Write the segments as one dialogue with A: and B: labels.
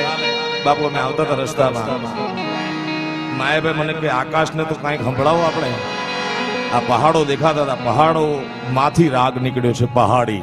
A: કાલે બાપુ, અમે આવતા હતા રસ્તામાં. નાયબે મને કે આકાશને તો કાંઈક સંભળાવો આપણે. આ પહાડો દેખાતા હતા. પહાડો માંથી રાગ નીકળ્યો છે, પહાડી.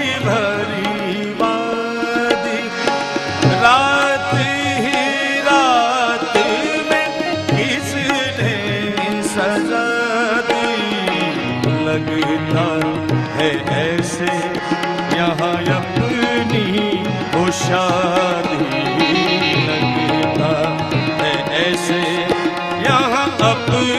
A: بھری وادی۔ رات ہی نے سزا دی؟ ہے ایسے یہاں اپنی ہوشادی لگتا ہے ایسے یہاں اپنی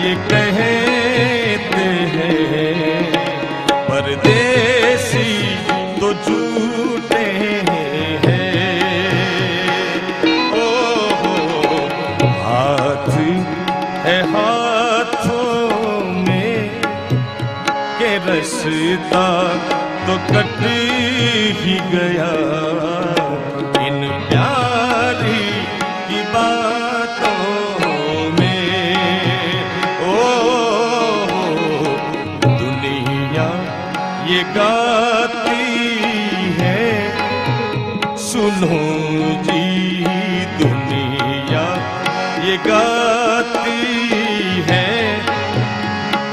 A: یہ کہتے ہیں پردیسی تو جھوٹے ہیں او ہاتھ ہے ہاتھوں میں رشتہ تو کٹ ہی گیا یہ گاتی ہے۔ سنو جی دنیا، یہ گاتی ہے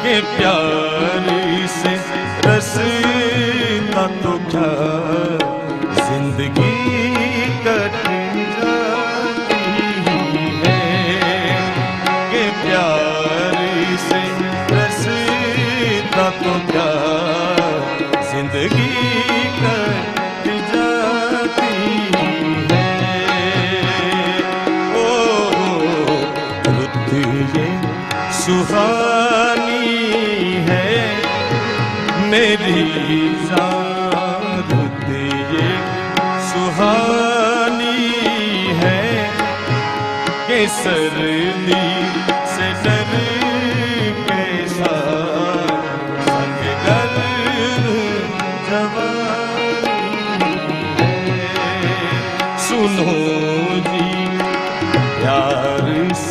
A: کہ پیار سے رس تو کیا زندگی او رت سہانی ہے۔ میری ذات رت سہانی ہے۔ کہ سرنی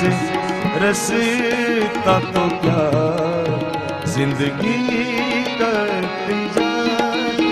A: سے رستا تو کیا زندگی کرتی جائے